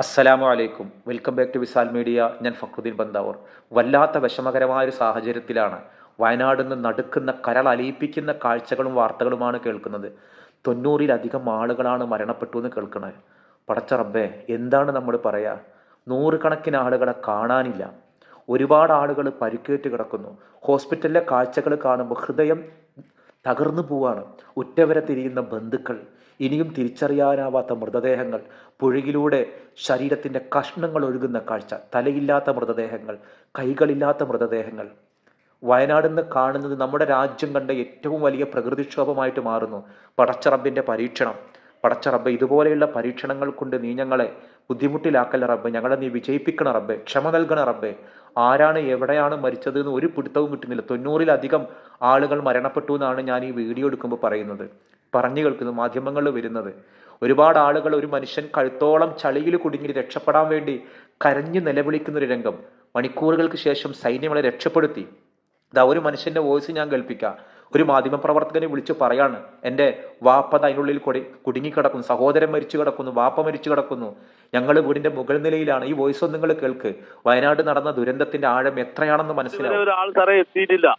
അസ്സലാമു അലൈക്കും. Welcome back to Visal media ഞാൻ ഫക്രുദ്ദീൻ ബന്ദാവൂർ. വല്ലാത്ത വിഷമകരമായ ഒരു സാഹചര്യത്തിലാണ് വയനാട് നിന്ന് നടുക്കുന്ന കരൾ അലിയിപ്പിക്കുന്ന കാഴ്ചകളും വാർത്തകളുമാണ് കേൾക്കുന്നത്. തൊണ്ണൂറിലധികം ആളുകളാണ് മരണപ്പെട്ടു എന്ന് കേൾക്കുന്നത്. പടച്ച റബ്ബേ എന്താണ് നമ്മൾ പറയുക നൂറുകണക്കിന് ആളുകളെ കാണാനില്ല. ഒരുപാട് ആളുകൾ പരിക്കേറ്റ് കിടക്കുന്നു. ഹോസ്പിറ്റലിലെ കാഴ്ചകൾ കാണുമ്പോൾ ഹൃദയം തകർന്നു പോവാണ്. ഉറ്റവരെ തിരിയുന്ന ബന്ധുക്കൾ ഇനിയും തിരിച്ചറിയാനാവാത്ത മൃതദേഹങ്ങൾ പുഴയിലൂടെ ശരീരത്തിന്റെ കഷ്ണങ്ങൾ ഒഴുകുന്ന കാഴ്ച തലയില്ലാത്ത മൃതദേഹങ്ങൾ കൈകളില്ലാത്ത മൃതദേഹങ്ങൾ. വയനാട് കാണുന്നത് നമ്മുടെ രാജ്യം കണ്ട ഏറ്റവും വലിയ പ്രകൃതിക്ഷോഭമായിട്ട് മാറുന്നു. പടച്ചറബിന്റെ പരീക്ഷണം. പടച്ചറബ്ബ് ഇതുപോലെയുള്ള പരീക്ഷണങ്ങൾ കൊണ്ട് നീ ഞങ്ങളെ ബുദ്ധിമുട്ടിലാക്കല്ല റബ്ബ്. ഞങ്ങളെ നീ വിജയിപ്പിക്കണ റബ്ബ്. ക്ഷമ നൽകണ റബ്ബെ. ആരാണ് എവിടെയാണ് മരിച്ചത് എന്ന് ഒരു പിടുത്തവും കിട്ടുന്നില്ല. തൊണ്ണൂറിലധികം ആളുകൾ മരണപ്പെട്ടു എന്നാണ് ഞാൻ ഈ വീഡിയോ എടുക്കുമ്പോൾ പറയുന്നത്. പറഞ്ഞു കേൾക്കുന്നത് മാധ്യമങ്ങളിൽ വരുന്നത്. ഒരുപാട് ആളുകൾ ഒരു മനുഷ്യൻ കഴുത്തോളം ചളിയിൽ കുടുങ്ങി രക്ഷപ്പെടാൻ വേണ്ടി കരഞ്ഞു നിലവിളിക്കുന്ന ഒരു രംഗം. മണിക്കൂറുകൾക്ക് ശേഷം സൈന്യങ്ങളെ രക്ഷപ്പെടുത്തി. ഇതാ ഒരു മനുഷ്യന്റെ വോയിസ് ഞാൻ കേൾപ്പിക്കാം. ഒരു മാധ്യമപ്രവർത്തകനെ വിളിച്ച് പറയാണ് എന്റെ വാപ്പ അതിനുള്ളിൽ കൊടി കുടുങ്ങിക്കിടക്കുന്നു സഹോദരൻ മരിച്ചു കിടക്കുന്നു വാപ്പ മരിച്ചു കിടക്കുന്നു. ഞങ്ങൾ വീടിന്റെ മുകൾ നിലയിലാണ് ഈ വോയിസ് ഒന്ന് നിങ്ങൾ കേൾക്ക്. വയനാട് നടന്ന ദുരന്തത്തിന്റെ ആഴം എത്രയാണെന്ന് മനസ്സിലാവും. ഒരാൾ സാറേ എത്തിയിട്ടില്ല.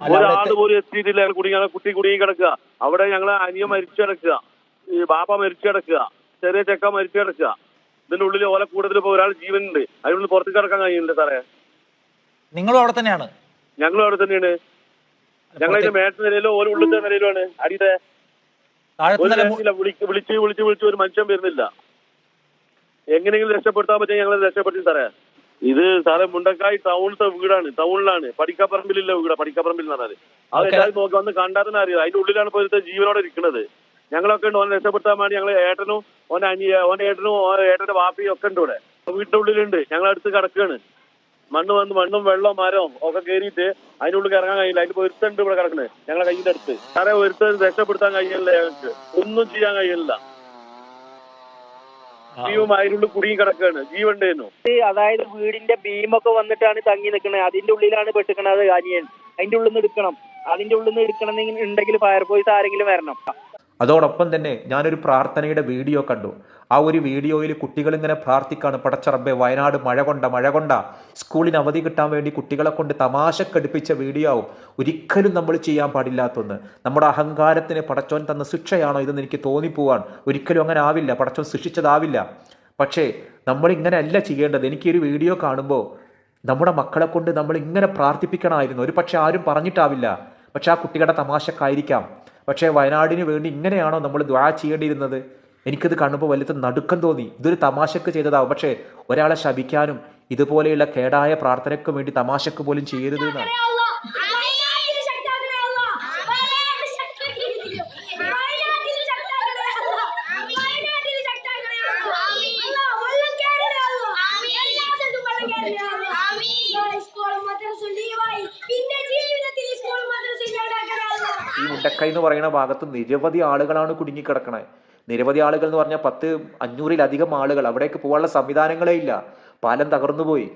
ഒരാൾ പോലും എത്തിയിട്ടില്ല. ഞങ്ങൾ കുടുങ്ങി കുട്ടി കുടുങ്ങി കിടക്കുക. അവിടെ ഞങ്ങളെ അനിയ മരിച്ചു കിടക്കുക. ഈ ബാപ്പ മരിച്ചു കിടക്കുക. ചെറിയ ചെക്ക മരിച്ചു കിടക്കുക. ഇതിന്റെ ഉള്ളിൽ ഓല കൂടുതൽ ഇപ്പൊ ഒരാൾ ജീവനുണ്ട്. അതിനുള്ളിൽ പുറത്തേക്ക് കിടക്കാൻ കഴിയുന്നുണ്ട് സാറേ. നിങ്ങളും അവിടെ തന്നെയാണ്? ഞങ്ങളും അവിടെ തന്നെയാണ്. ഞങ്ങൾ മേട്ട നിലയിലോ ഓല ഉള്ളിലത്തെ നിലയിലുമാണ് അടിയുടെ. വിളിച്ച് വിളിച്ച് വിളിച്ച് വിളിച്ച് ഒരു മനുഷ്യൻ വരുന്നില്ല. എങ്ങനെയെങ്കിലും രക്ഷപ്പെടുത്താൻ പറ്റിയ ഞങ്ങൾ രക്ഷപ്പെടുത്തി സാറേ. ഇത് സാറേ മുണ്ടക്കായി ടൗണിലത്തെ വീടാണ് ടൗണിലാണ്. പടിക്കാപ്പറമ്പിലുള്ള വീടാ പടിക്കാപ്പറമ്പിൽ എന്ന് പറഞ്ഞാൽ അത്. എല്ലാവരും നോക്കി വന്ന് കണ്ടാൽ തന്നെ അറിയാം. അതിന്റെ ഉള്ളിലാണ് ഇപ്പോഴത്തെ ജീവനോടെ ഇരിക്കുന്നത് ഞങ്ങളൊക്കെ ഉണ്ട് ഓനെ രക്ഷപ്പെടുത്താൻ വേണ്ടി ഞങ്ങൾ ഏട്ടനും ഓനെ അനിയ ഓനെ ഏട്ടനും ഏട്ടന്റെ വാപ്പിയും ഒക്കെ ഉണ്ട് ഇവിടെ. വീട്ടിന്റെ ഉള്ളിലുണ്ട്. ഞങ്ങൾ അടുത്ത് കിടക്കുകയാണ് മണ്ണ് വന്ന് മണ്ണും വെള്ളം മരവും ഒക്കെ കയറിയിട്ട് അതിനുള്ളിൽ ഉള്ളിൽ ഇറങ്ങാൻ കഴിയില്ല. അതിന്റെ ഒരുത്തുണ്ട് ഇവിടെ കിടക്കുന്നത് ഞങ്ങളെ കയ്യിന്റെ അടുത്ത്. സാറേ ഒരുത്തൻ രക്ഷപ്പെടുത്താൻ കഴിയില്ല ഞങ്ങൾക്ക്. ഒന്നും ചെയ്യാൻ കഴിയില്ല. ജീവൻ അതിനുള്ളിൽ കുടുങ്ങി കിടക്കുകയാണ്. ജീവണ്ടേനു അതായത് വീടിന്റെ ബീമൊക്കെ വന്നിട്ടാണ് തങ്ങി നിൽക്കുന്നത് അതിന്റെ ഉള്ളിലാണ് പെട്ടിക്കണത് അനിയൻ അതിന്റെ ഉള്ളിൽ നിന്ന് എടുക്കണം. അതിന്റെ ഉള്ളിൽ നിന്ന് എടുക്കണം ഉണ്ടെങ്കിൽ ഫയർഫോഴ്സ് ആരെങ്കിലും വരണം. അതോടൊപ്പം തന്നെ ഞാനൊരു പ്രാർത്ഥനയുടെ വീഡിയോ കണ്ടു. ആ ഒരു വീഡിയോയിൽ കുട്ടികൾ ഇങ്ങനെ പ്രാർത്ഥിക്കാണ്. പടച്ചറബെ വയനാട് മഴ കൊണ്ട മഴ കൊണ്ട. സ്കൂളിന് അവധി കിട്ടാൻ വേണ്ടി കുട്ടികളെ കൊണ്ട് തമാശക്കടുപ്പിച്ച വീഡിയോ ആവും. ഒരിക്കലും നമ്മൾ ചെയ്യാൻ പാടില്ലാത്തൊന്ന്. നമ്മുടെ അഹങ്കാരത്തിന് പടച്ചോൻ തന്ന ശിക്ഷയാണോ ഇതെന്ന് എനിക്ക് തോന്നിപ്പോവാൻ. ഒരിക്കലും അങ്ങനെ ആവില്ല. പടച്ചോൻ ശിക്ഷിച്ചതാവില്ല. പക്ഷേ നമ്മൾ ഇങ്ങനെയല്ല ചെയ്യേണ്ടത് എനിക്കൊരു വീഡിയോ കാണുമ്പോൾ നമ്മുടെ മക്കളെ കൊണ്ട് നമ്മൾ ഇങ്ങനെ പ്രാർത്ഥിപ്പിക്കണമായിരുന്നു. ഒരു പക്ഷെ ആരും പറഞ്ഞിട്ടാവില്ല. പക്ഷെ ആ കുട്ടികളുടെ തമാശക്കായിരിക്കാം. പക്ഷേ വയനാടിന് വേണ്ടി ഇങ്ങനെയാണോ നമ്മൾ ദ്വാ ചെയ്യേണ്ടിയിരുന്നത്? എനിക്കത് കാണുമ്പോൾ വലുത് നടുക്കം തോന്നി. ഇതൊരു തമാശക്ക് ചെയ്തതാവും. പക്ഷേ ഒരാളെ ശപിക്കാനും ഇതുപോലെയുള്ള കേടായ പ്രാർത്ഥനയ്ക്ക് വേണ്ടി തമാശക്ക് പോലും ചെയ്യരുത് എന്നാണ് വയനാട്ടിൽ ശക്തമാക്കണേ അല്ലാ. വയനാട്ടിൽ ശക്തമാക്കിയിരിക്കുന്നു. വയനാട്ടിൽ ശക്തമാക്കണേ അല്ലാ. വയനാട്ടിൽ ശക്തമാക്കണേ അല്ലാ. അല്ലാ, വെള്ളം കയറണേ അല്ലാ. എല്ലാ സ്ഥലത്തും വെള്ളം കയറണേ അല്ലാ. ഇവിടെ സ്കൂൾ മദ്രസ ലീവായി. പിന്നെ ജീവിതത്തിൽ സ്കൂൾ മദ്രസ ഇല്ലാണ്ടാക്കണേ അല്ലാ. ഈ എന്ന് പറയുന്ന ഭാഗത്ത് നിരവധി ആളുകളാണ് കുടുങ്ങിക്കിടക്കണത് നിരവധി ആളുകൾ എന്ന് പറഞ്ഞാൽ പത്ത് അഞ്ഞൂറിലധികം ആളുകൾ. അവിടേക്ക് പോകാനുള്ള സംവിധാനങ്ങളേ ഇല്ല. പാലം തകർന്നുപോയി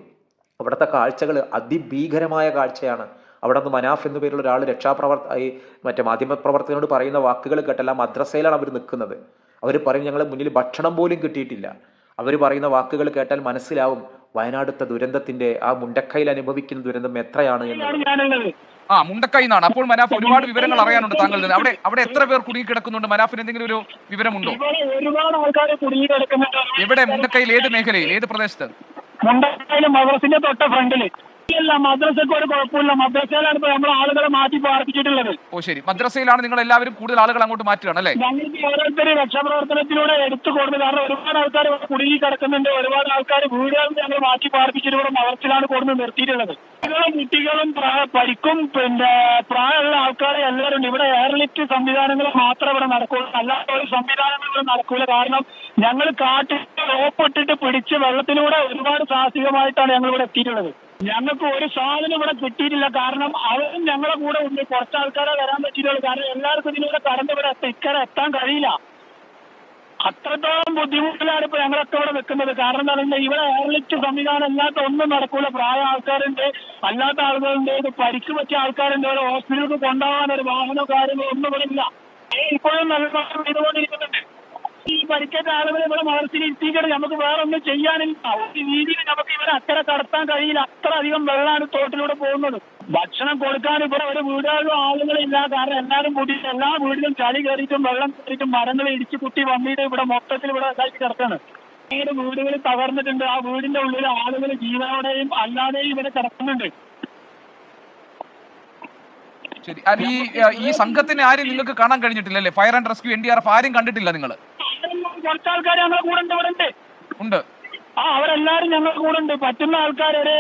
അവിടുത്തെ കാഴ്ചകൾ അതിഭീകരമായ കാഴ്ചയാണ്. അവിടെ നിന്ന് മനാഫ് എന്നു പേരുള്ള ഒരാൾ രക്ഷാപ്രവർത്ത ഈ മറ്റേ മാധ്യമപ്രവർത്തകനോട് പറയുന്ന വാക്കുകൾ കേട്ടല്ല മദ്രസയിലാണ് അവർ നിൽക്കുന്നത്. അവർ പറയും ഞങ്ങൾ മുന്നിൽ ഭക്ഷണം പോലും കിട്ടിയിട്ടില്ല. അവർ പറയുന്ന വാക്കുകൾ കേട്ടാൽ മനസ്സിലാവും വയനാടുത്തെ ദുരന്തത്തിന്റെ ആ മുണ്ടക്കൈയിൽ അനുഭവിക്കുന്ന ദുരന്തം എത്രയാണ് എന്നുള്ളത്. ആ മുണ്ടക്കൈ എന്നാണ്. അപ്പോൾ മനാഫ് ഒരുപാട് വിവരങ്ങൾ അറിയാനുണ്ട് താങ്കളിൽ നിന്ന് അവിടെ അവിടെ എത്ര പേർ കുടുങ്ങി കിടക്കുന്നുണ്ട്? മനാഫിന് എന്തെങ്കിലും ഒരു വിവരമുണ്ടോ? ഇവിടെ ഒരുപാട് ആൾക്കാർ കുടുങ്ങി കിടക്കുന്നുണ്ട്. എവിടെ? മുണ്ടക്കൈയിൽ ഏത് മേഖലയിൽ? ഏത് പ്രദേശത്ത്? മുണ്ടക്കൈയിലെ മദ്രസിന്റെ തൊട്ട ഫ്രണ്ടിൽ. ഇല്ല മദ്രസക്ക് ഒരു കുഴപ്പമില്ല. മദ്രസയിലാണ് ഇപ്പൊ നമ്മൾ ആളുകളെ മാറ്റി പാർപ്പിച്ചിട്ടുള്ളത്. ഓ ശരി. മദ്രസയിലാണ് നിങ്ങൾ എല്ലാവരും കൂടുതൽ ആളുകൾ അങ്ങോട്ട് മാറ്റുകയാണ് അല്ലേ? ഞങ്ങൾക്ക് ഓരോരുത്തരും രക്ഷാപ്രവർത്തനത്തിലൂടെ എടുത്തു കൊടുത്തു കാരണം ഒരുപാട് ആൾക്കാർ കുടുങ്ങി കിടക്കുന്നുണ്ട്. ഒരുപാട് ആൾക്കാർ വീടുകളിൽ ഞങ്ങൾ മാറ്റി പാർപ്പിച്ചിട്ട് ഇവിടെ കൊടുത്ത് നിർത്തിയിട്ടുള്ളത്. കുട്ടികളും കുട്ടികളും പരിക്കും പിന്നെ പ്രായമുള്ള ആൾക്കാരെ എല്ലാവരും ഉണ്ട്. ഇവിടെ എയർലിഫ്റ്റ് സംവിധാനങ്ങൾ മാത്രം ഇവിടെ നടക്കുള്ളൂ. അല്ലാത്ത ഒരു സംവിധാനങ്ങൾ ഇവിടെ നടക്കൂല. കാരണം ഞങ്ങൾ കാട്ടിൽ ഓപ്പിട്ടിട്ട് പിടിച്ച് വെള്ളത്തിലൂടെ ഒരുപാട് സാഹസികമായിട്ടാണ് ഞങ്ങൾ ഇവിടെ എത്തിയിട്ടുള്ളത്. ഞങ്ങൾക്ക് ഒരു സാധനം ഇവിടെ കിട്ടിയിട്ടില്ല. കാരണം അവരും ഞങ്ങളെ കൂടെ ഉണ്ട്. കുറച്ച് ആൾക്കാരെ വരാൻ പറ്റിയിട്ടുള്ളൂ. കാരണം എല്ലാവർക്കും ഇതിലൂടെ കറണ്ട് ഇവിടെ ഇക്കരെ എത്താൻ കഴിയില്ല. അത്രത്തോളം ബുദ്ധിമുട്ടിലാണ് ഇപ്പൊ ഞങ്ങളൊക്കെ ഇവിടെ നിൽക്കുന്നത്. കാരണം എന്താ പറയുക ഇവിടെ എയർലിഫ്റ്റ് സംവിധാനം അല്ലാത്ത ഒന്നും നടക്കൂല. പ്രായ ആൾക്കാരുണ്ട്. അല്ലാത്ത ആളുകളുണ്ട്. ഇത് പരിക്ക് പറ്റിയ ആൾക്കാരുണ്ട്. ഇവിടെ ഹോസ്പിറ്റലിൽ കൊണ്ടുപോകാൻ ഒരു വാഹനം കാര്യങ്ങളോ ഒന്നും ഇവിടെ ഇല്ല. ഇപ്പോഴും നല്ല മഴ പെയ്തുകൊണ്ടിരിക്കുന്നുണ്ട് ഈ പരിക്കേറ്റ ആളുകളെ ഇവിടെ മദർസിൽ ഇരുത്തിയിട്ട് നമുക്ക് വേറെ ഒന്നും ചെയ്യാനില്ല. ഒരു രീതിയിൽ നമുക്ക് ഇവരെ അത്ര കടത്താൻ കഴിയില്ല. അത്ര അധികം വെള്ളമാണ് തോട്ടിലൂടെ പോകുന്നത്. ഭക്ഷണം കൊടുക്കാൻ ഇവിടെ ഒരു വീടുകളിലും ആളുകളില്ല. കാരണം എല്ലാവരും കൂടി എല്ലാ വീടിലും ചളി കയറിയിട്ടും വെള്ളം കയറിയിട്ടും മരങ്ങൾ ഇടിച്ചു കുത്തി വന്നിട്ട് ഇവിടെ മൊത്തത്തിൽ ഇവിടെ ഇതാക്കി കിടക്കാണ്. പിന്നീട് വീടുകൾ തകർന്നിട്ടുണ്ട്. ആ വീടിന്റെ ഉള്ളിൽ ആളുകൾ ജീവനോടെയും അല്ലാതെയും ഇവിടെ കിടക്കുന്നുണ്ട്. ശരി. ഈ സംഘത്തിനെ ആരും നിങ്ങൾക്ക് കാണാൻ കഴിഞ്ഞിട്ടില്ലല്ലേ? Fire and rescue N D R F ആരും കണ്ടിട്ടില്ല നിങ്ങൾ. കുറച്ച് ആൾക്കാർ ഞങ്ങളുടെ കൂടെ ഉണ്ട് ഇവിടെ ഉണ്ട്. ഉണ്ട്. ആ അവരെല്ലാരും ഞങ്ങളുടെ കൂടെ ഉണ്ട്. പറ്റുന്ന ആൾക്കാർ ഒരു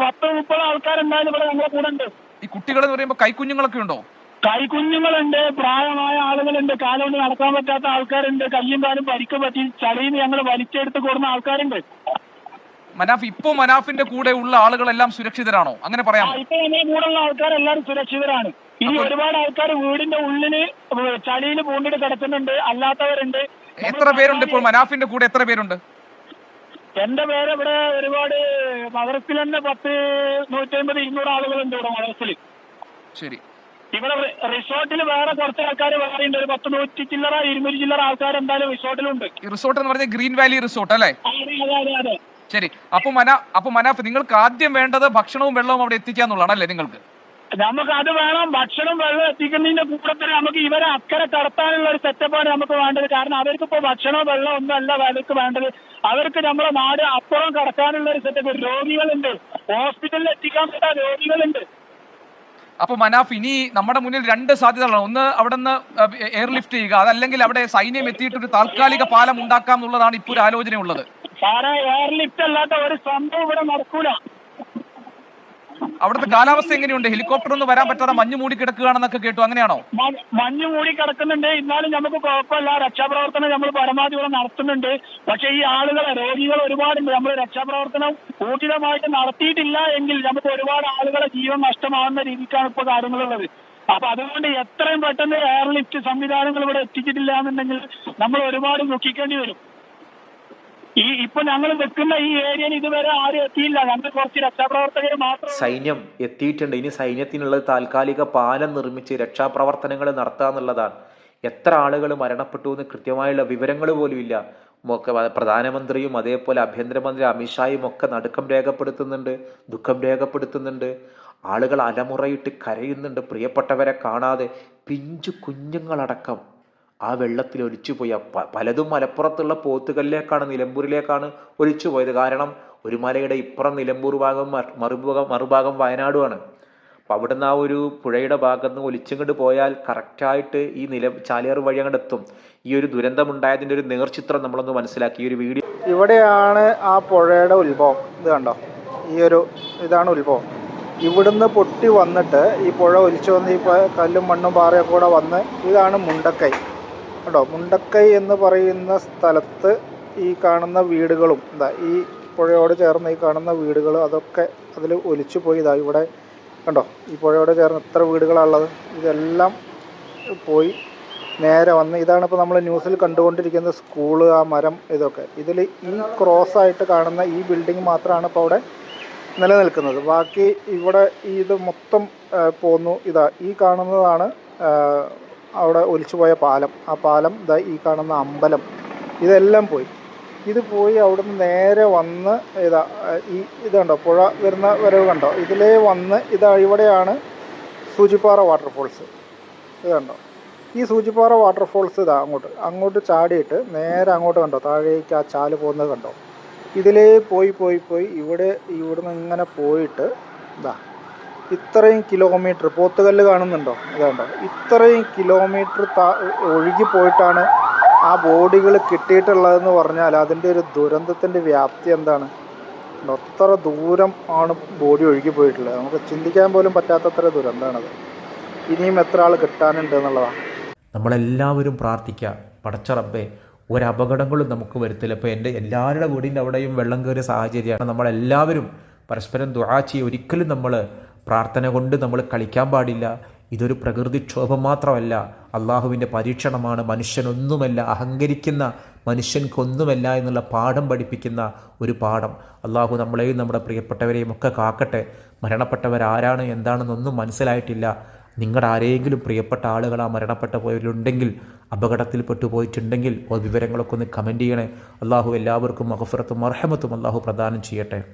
പത്ത് മുപ്പത് ആൾക്കാരുണ്ടായാലും ഇവിടെ ഞങ്ങളുടെ കൂടെ ഉണ്ട്. ഈ കുട്ടികൾ എന്ന് പറയുമ്പോൾ കൈക്കുഞ്ഞുങ്ങളൊക്കെ ഉണ്ടോ? കൈക്കുഞ്ഞുങ്ങളുണ്ട് പ്രായമായ ആളുകളുണ്ട്. കാലുകൊണ്ട് നടക്കാൻ പറ്റാത്ത ആൾക്കാരുണ്ട്. കയ്യും കാലും പരിക്ക് പറ്റി ചളിയിൽ ഞങ്ങൾ വലിച്ചെടുത്ത് കൊടുക്കുന്ന ആൾക്കാരുണ്ട്. മനാഫ് ഇപ്പോ മനാഫിന്റെ കൂടെ ഉള്ള ആളുകളെല്ലാം സുരക്ഷിതരാണോ? അങ്ങനെ പറയാം ഇപ്പൊ എന്നെ ഉള്ള ആൾക്കാരെല്ലാരും സുരക്ഷിതരാണ്. ഇനി ഒരുപാട് ആൾക്കാർ വീടിന്റെ ഉള്ളിൽ ചളിയിൽ പൂണ്ടിട്ട് കിടക്കുന്നുണ്ട്. അല്ലാത്തവരുണ്ട്. എത്ര പേരുണ്ട് ഇപ്പോൾ മനാഫിന്റെ കൂടെ എത്ര പേരുണ്ട്? എന്റെ പേര് ഇവിടെ ഒരുപാട് മദർസിൽ തന്നെ പത്ത് നൂറ്റി അമ്പത് ഇരുന്നൂറ് ആളുകളുണ്ട് ഇവിടെ മദർസിൽ ശരി. ഇവിടെ റിസോർട്ടിൽ വേറെ കുറച്ച് ആൾക്കാർ വേറെ ഉണ്ട് ഒരു പത്ത് നൂറ്റി ചില്ലറ ഇരുന്നൂറ് ചില്ലറ ആൾക്കാർ എന്തായാലും റിസോർട്ടിലുണ്ട്. റിസോർട്ട് എന്ന് പറഞ്ഞാൽ ഗ്രീൻ വാലി റിസോർട്ട് അല്ലേ? ശരി. അപ്പൊ മന അപ്പൊ മനാഫ് നിങ്ങൾക്ക് ആദ്യം വേണ്ടത് ഭക്ഷണവും വെള്ളവും അവിടെ എത്തിക്കാന്നുള്ളതാണ് അല്ലേ നിങ്ങൾക്ക്? നമുക്ക് അത് വേണം. ഭക്ഷണം വെള്ളം എത്തിക്കുന്നതിന്റെ കൂടെ തന്നെ നമുക്ക് ഇവരെ അക്കരെ കടത്താനുള്ള ഒരു സെറ്റപ്പാണ് നമുക്ക് വേണ്ടത്. കാരണം അവർക്ക് ഇപ്പൊ ഭക്ഷണം വെള്ളം ഒന്നല്ല അല്ല അവർക്ക് വേണ്ടത്. അവർക്ക് നമ്മുടെ നാട് അപ്പുറം കടക്കാനുള്ള ഒരു സെറ്റപ്പ് രോഗികളുണ്ട്. ഹോസ്പിറ്റലിൽ എത്തിക്കാൻ പറ്റാത്ത രോഗികളുണ്ട്. അപ്പൊ മനാഫ് ഇനി നമ്മുടെ മുന്നിൽ രണ്ട് സാധ്യതകളാണ്. ഒന്ന് അവിടെ നിന്ന് എയർലിഫ്റ്റ് ചെയ്യുക. അതല്ലെങ്കിൽ അവിടെ സൈന്യം എത്തിയിട്ട് ഒരു താൽക്കാലിക പാലം ഉണ്ടാക്കാം എന്നുള്ളതാണ് ഇപ്പോൾ ഒരു ആലോചന ഉള്ളത് സാറേ എയർ ലിഫ്റ്റ് അല്ലാത്ത ഒരു സംഭവം ഇവിടെ നടക്കൂല. അവിടുത്തെ കാലാവസ്ഥ എങ്ങനെയുണ്ട്? ഹെലികോപ്റ്റർ ഒന്നും വരാൻ പറ്റാതെ മഞ്ഞ് മൂടി കിടക്കുകയാണെന്നൊക്കെ കേട്ടു. അങ്ങനെയാണോ? മഞ്ഞു മൂടി കിടക്കുന്നുണ്ട്. എന്നാലും നമുക്ക് കുഴപ്പമില്ല. രക്ഷാപ്രവർത്തനം നമ്മൾ പരമാവധി നടത്തുന്നുണ്ട്. പക്ഷേ ഈ ആളുകളെ രോഗികൾ ഒരുപാടുണ്ട്. നമ്മൾ രക്ഷാപ്രവർത്തനം ഊർജിതമായിട്ട് നടത്തിയിട്ടില്ല എങ്കിൽ നമുക്ക് ഒരുപാട് ആളുകളെ ജീവൻ നഷ്ടമാവുന്ന രീതിക്കാണ് ഇപ്പോൾ കാര്യങ്ങളുള്ളത്. അപ്പൊ അതുകൊണ്ട് എത്രയും പെട്ടെന്ന് എയർലിഫ്റ്റ് സംവിധാനങ്ങൾ ഇവിടെ എത്തിച്ചിട്ടില്ല എന്നുണ്ടെങ്കിൽ നമ്മൾ ഒരുപാട് ദുഃഖിക്കേണ്ടി വരും. ഈ ഇപ്പൊ ഞങ്ങൾ നിൽക്കുന്ന ഈ ഏരിയയിൽ ഇതുവരെ ആരും എത്തിയില്ല. ഞങ്ങൾ കുറച്ച് രക്ഷാപ്രവർത്തകർ മാത്രം സൈന്യം എത്തിയിട്ടുണ്ട്. ഇനി സൈന്യത്തിനുള്ള താൽക്കാലിക പാലം നിർമ്മിച്ച് രക്ഷാപ്രവർത്തനങ്ങൾ നടത്തുക എന്നുള്ളതാണ്. എത്ര ആളുകൾ മരണപ്പെട്ടു എന്ന് കൃത്യമായുള്ള വിവരങ്ങൾ പോലും ഇല്ല. പ്രധാനമന്ത്രിയും അതേപോലെ ആഭ്യന്തരമന്ത്രി അമിത്ഷായും ഒക്കെ നടുക്കം രേഖപ്പെടുത്തുന്നുണ്ട് ദുഃഖം രേഖപ്പെടുത്തുന്നുണ്ട്. ആളുകൾ അലമുറയിട്ട് കരയുന്നുണ്ട്. പ്രിയപ്പെട്ടവരെ കാണാതെ പിഞ്ചു കുഞ്ഞുങ്ങളടക്കം ആ വെള്ളത്തിൽ ഒലിച്ചുപോയി. പലതും മലപ്പുറത്തുള്ള പോത്തുകല്ലിലേക്കാണ് നിലമ്പൂരിലേക്കാണ് ഒലിച്ചുപോയത് കാരണം ഒരു മലയുടെ ഇപ്പുറം നിലമ്പൂർ ഭാഗം മറുഭാഗം മറുഭാഗം വയനാടുമാണ്. അപ്പം അവിടുന്ന് ആ ഒരു പുഴയുടെ ഭാഗത്ത് നിന്ന് ഒലിച്ചിങ്ങോട്ട് പോയാൽ കറക്റ്റായിട്ട് ഈ നില ചാലിയാർ വഴി അങ്ങോട്ട് എത്തും ഈ ഒരു ദുരന്തമുണ്ടായതിന്റെ ഒരു നേർചിത്രം നമ്മളൊന്ന് മനസ്സിലാക്കി. ഈ ഒരു വീഡിയോ ഇവിടെയാണ് ആ പുഴയുടെ ഉത്ഭവം. ഇത് കണ്ടോ? ഈ ഒരു ഇതാണ് ഉത്ഭവം. ഇവിടുന്ന് പൊട്ടി വന്നിട്ട് ഈ പുഴ ഒലിച്ചു വന്ന് ഈ കല്ലും മണ്ണും പാറയൊക്കെ കൂടെ വന്ന് ഇതാണ് മുണ്ടക്കൈ. കേട്ടോ മുണ്ടക്കൈ എന്ന് പറയുന്ന സ്ഥലത്ത് ഈ കാണുന്ന വീടുകളും എന്താ ഈ പുഴയോട് ചേർന്ന് ഈ കാണുന്ന വീടുകൾ അതൊക്കെ അതിൽ ഒലിച്ചു പോയി. ഇവിടെ കണ്ടോ? ഈ പുഴയോട് ചേർന്ന് എത്ര വീടുകളാണുള്ളത്? ഇതെല്ലാം പോയി നേരെ വന്ന് ഇതാണ് ഇപ്പോൾ നമ്മൾ ന്യൂസിൽ കണ്ടുകൊണ്ടിരിക്കുന്ന സ്കൂൾ ആ മരം ഇതൊക്കെ. ഇതിൽ ഈ ക്രോസ് ആയിട്ട് കാണുന്ന ഈ ബിൽഡിംഗ് മാത്രമാണ് ഇപ്പോൾ അവിടെ നിലനിൽക്കുന്നത്. ബാക്കി ഇവിടെ ഇത് മൊത്തം പോന്നു. ഇതാ ഈ കാണുന്നതാണ് അവിടെ ഒലിച്ചുപോയ പാലം. ആ പാലം ഇതാ ഈ കാണുന്ന അമ്പലം. ഇതെല്ലാം പോയി. ഇത് പോയി അവിടുന്ന് നേരെ വന്ന് ഇതാ ഈ ഇത് കണ്ടോ പുഴ വരുന്ന വരവ് കണ്ടോ? ഇതിലേ വന്ന് ഇതാ ഇവിടെയാണ് സൂചിപ്പാറ വാട്ടർഫോൾസ് ഇത് കണ്ടോ ഈ സൂചിപ്പാറ വാട്ടർഫോൾസ് ഇതാ അങ്ങോട്ട്. അങ്ങോട്ട് ചാടിയിട്ട് നേരെ അങ്ങോട്ട് കണ്ടോ? താഴേക്ക് ആ ചാൽ പോകുന്നത് കണ്ടോ? ഇതിലേ പോയി പോയി പോയി. ഇവിടെ ഇവിടുന്ന് ഇങ്ങനെ പോയിട്ട് ഇതാ ഇത്രയും കിലോമീറ്റർ പോത്തുകല്ല് കാണുന്നുണ്ടോ? ഇതാണ്ടോ ഇത്രയും കിലോമീറ്റർ താ ഒഴുകി പോയിട്ടാണ് ആ ബോഡികൾ കിട്ടിയിട്ടുള്ളതെന്ന് പറഞ്ഞാൽ അതിന്റെ ഒരു ദുരന്തത്തിന്റെ വ്യാപ്തി എന്താണ്? എത്ര ദൂരം ആണ് ബോഡി ഒഴുകി പോയിട്ടുള്ളത്. നമുക്ക് ചിന്തിക്കാൻ പോലും പറ്റാത്തത്ര ദുരന്തമാണത്. ഇനിയും എത്ര ആൾ കിട്ടാനുണ്ട് എന്നുള്ളതാണ് നമ്മളെല്ലാവരും പ്രാർത്ഥിക്കുക. പടച്ച റബ്ബേ ഒരപകടങ്ങളും നമുക്ക് വരുത്തില്ല. ഇപ്പോൾ എന്റെ എല്ലാവരുടെ വീടിന്റെ അവിടെയും വെള്ളം കയറിയ സാഹചര്യമാണ്. നമ്മളെല്ലാവരും പരസ്പരം ദുആ ഒരിക്കലും നമ്മൾ പ്രാർത്ഥന കൊണ്ട് നമ്മൾ കളിക്കാൻ പാടില്ല. ഇതൊരു പ്രകൃതിക്ഷോഭം മാത്രമല്ല. അള്ളാഹുവിന്റെ പരീക്ഷണമാണ്. മനുഷ്യനൊന്നുമല്ല അഹങ്കരിക്കുന്ന മനുഷ്യൻക്കൊന്നുമല്ല എന്നുള്ള പാഠം പഠിപ്പിക്കുന്ന ഒരു പാഠം. അള്ളാഹു നമ്മളെയും നമ്മുടെ പ്രിയപ്പെട്ടവരെയും ഒക്കെ കാക്കട്ടെ. മരണപ്പെട്ടവരാരാണ് എന്താണെന്നൊന്നും മനസ്സിലായിട്ടില്ല. നിങ്ങളുടെ ആരെങ്കിലും പ്രിയപ്പെട്ട ആളുകൾ ആ മരണപ്പെട്ട പോയവരുണ്ടെങ്കിൽ അപകടത്തിൽപ്പെട്ടു പോയിട്ടുണ്ടെങ്കിൽ വിവരങ്ങളൊക്കെ ഒന്ന് കമന്റ് ചെയ്യണേ. അള്ളാഹു എല്ലാവർക്കും മഹഫറത്തും അർഹമത്തും അള്ളാഹു പ്രദാനം ചെയ്യട്ടെ.